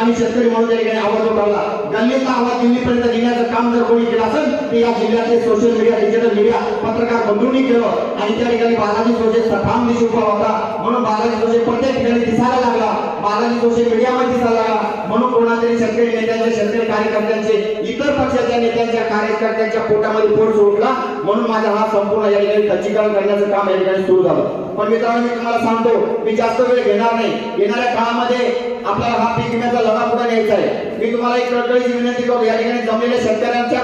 आम्ही शेतकरी म्हणून त्या ठिकाणी आवाज उठवला. गल्लीचा आवाज दिल्लीपर्यंत घेण्याचं काम जर कोणी केलं असेल तर या जिल्ह्यातले सोशल मीडिया डिजिटल मीडिया पत्रकार बंधूंनी केलं. आणि त्या ठिकाणी बालाजी जोशे ठाम दिसून उभा होता. म्हणून बालाजी जोशे प्रत्येक ठिकाणी दिसायला लागला. बालाजी जोशी मीडियामध्ये दिसायला लागला म्हणून कोणातरी शेतकरी नेत्यांच्या शेतकरी कार्यकर्त्यांचे इतर पक्षाच्या नेत्यांच्या कार्यकर्त्यांच्या पोटामध्ये पोट सोडला. म्हणून माझा हा संपूर्ण या ठिकाणी खच्चीकरण करण्याचं काम या ठिकाणी सुरू झालं. पण मित्रांनो मी तुम्हाला सांगतो मी जास्त वेळ घेणार नाही. येणाऱ्या काळामध्ये आपल्याला हा पीक विम्याचा लढा पुढे न्यायचा आहे. मी तुम्हाला एक कळकळीची विनंती करतो या ठिकाणी जमलेल्या शेतकऱ्यांच्या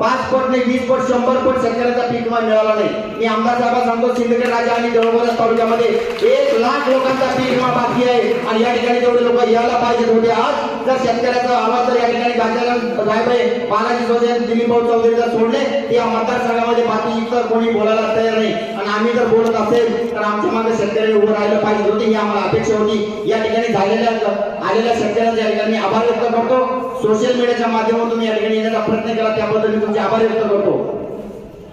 पाच पट नाही वीस पट शंभर पट शेतकऱ्याचा पीक विमा मिळाला नाही. मी आमदार साहेबांना सांगतो सिंदखेड राजा आणि देवळगाव तालुक्यामध्ये एक लाख लोकांचा पीक विमा बाकी आहे. आणि या ठिकाणी जेवढे लोक यायला पाहिजे होते आज जर शेतकऱ्याचा आवाज जर या ठिकाणी गाजाला साहेब बालाजी जोशे दिलीप चौधरी जर सोडले ते या मतदारसंघामध्ये बाकी इतर कोणी बोलायला तयार नाही. आणि आम्ही जर बोलत असेल तर आमच्या मागे शेतकरी उभं राहिलं पाहिजे होते ही आम्हाला अपेक्षा होती. या ठिकाणी झालेल्या आलेल्या शेतकऱ्यांच्या या ठिकाणी आभार व्यक्त करतो. सोशल मीडियाच्या माध्यमातून या ठिकाणी येण्याचा प्रयत्न केला. त्याबद्दल मी तुमचे आभार व्यक्त करतो.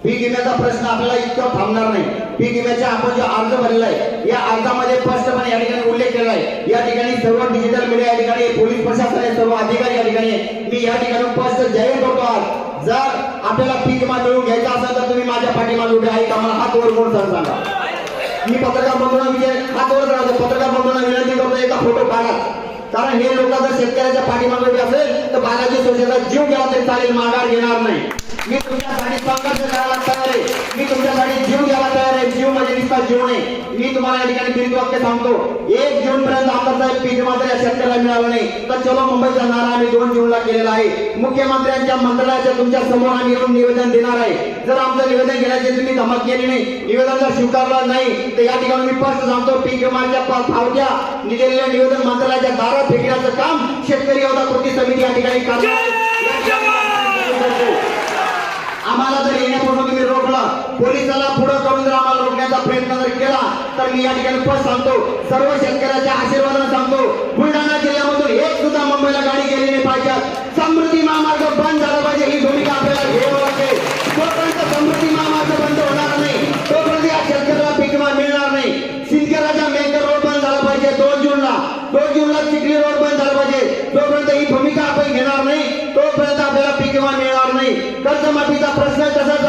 पीक विम्याचा प्रश्न आपल्याला इतका थांबणार नाही. पीक विम्याचा आपण जो अर्ज भरलेला आहे या अर्जामध्ये स्पष्टपणे या ठिकाणी उल्लेख केला आहे. या ठिकाणी सर्व डिजिटल मीडिया या ठिकाणी पोलीस प्रशासन आहे सर्व अधिकारी या ठिकाणी मी या ठिकाणी स्पष्ट जाहीर करतो आज जर आपल्याला पीक विमा मिळवून घ्यायचा असेल तर तुम्ही माझ्या पाठीमागे उभे आहे का मला हात वर कोण सांगा? मी पत्रकार बंधूंना विजय हात वर राहतो पत्रकार बंधूंना विनंती करतो एका फोटो काढा. कारण हे लोक जर शेतकऱ्याच्या पाठीमागे उभे असेल तर बालाजी सोशेचा जीव घ्या तरी चालेल माघार घेणार नाही. मी तुमच्यासाठी संघर्ष करायला तयार आहे. मी तुमच्यासाठी जीव घ्यायला तयार जीव म्हणजे नुसता जीव नाही मी तुम्हाला या ठिकाणी बिंदू वाक्य सांगतो एक जून पर्यंत आमदारसाहेब पीक मात्र या शेतकऱ्याला मिळालं नाही तर चलो मुंबईचा नारा आम्ही दोन जूनला केलेला आहे मुख्यमंत्र्यांच्या मंत्रालयाच्या तुमच्यासमोर आम्ही येऊन निवेदन देणार आहे जर आमचं निवेदन घेण्याची तुम्ही धमक केली नाही निवेदन जर स्वीकारला नाही तर या ठिकाणी मी स्पष्ट सांगतो पीक विमाच्या फावट्या दिलेल्या निवेदन मंत्रालयाच्या दारात फेकण्याचं काम शेतकरी योद्धा कृती समिती या ठिकाणी करणार आम्हाला जर येण्यापूर्वी पोलिसाला पुढे करून जर आम्हाला रोखण्याचा प्रयत्न जर केला तर मी या ठिकाणी पण सांगतो. सर्व शेतकऱ्याच्या आशीर्वादाने सांगतो. बुलढाणा जिल्ह्यामधून एक सुद्धा मुंबईला गाडी गेली नाही पाहिजे. समृद्धी महामार्ग बंद झाला पाहिजे ही भूमिका आपल्याला घ्यावी लागते. तोपर्यंत समृद्धी महामार्ग बंद होणार नाही तोपर्यंत या शेतकऱ्याला पीक मिळणार नाही. सिंदखेडराजा मेकर रोड बंद झाला पाहिजे दोन जूनला. दोन जूनला चिखली रोड बंद झाला पाहिजे. तोपर्यंत ही भूमिका आपण घेणार नाही तोपर्यंत आपल्याला पीक मिळणार नाही. कर्जमाफीचा प्रश्न तसाच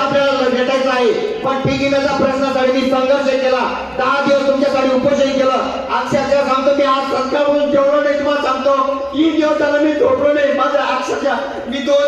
नाही. आहे पण पीक विम्याचा प्रश्नासाठी मी संघर्ष केला. दहा दिवस तुमच्यासाठी उपोषण केलं. अक्षरशः सांगतो मी आज सकाळपासून जेवढं नाही तुम्हाला सांगतो तीन दिवस झालं मी झोपलो नाही. माझ्या अक्षरशः मी दोन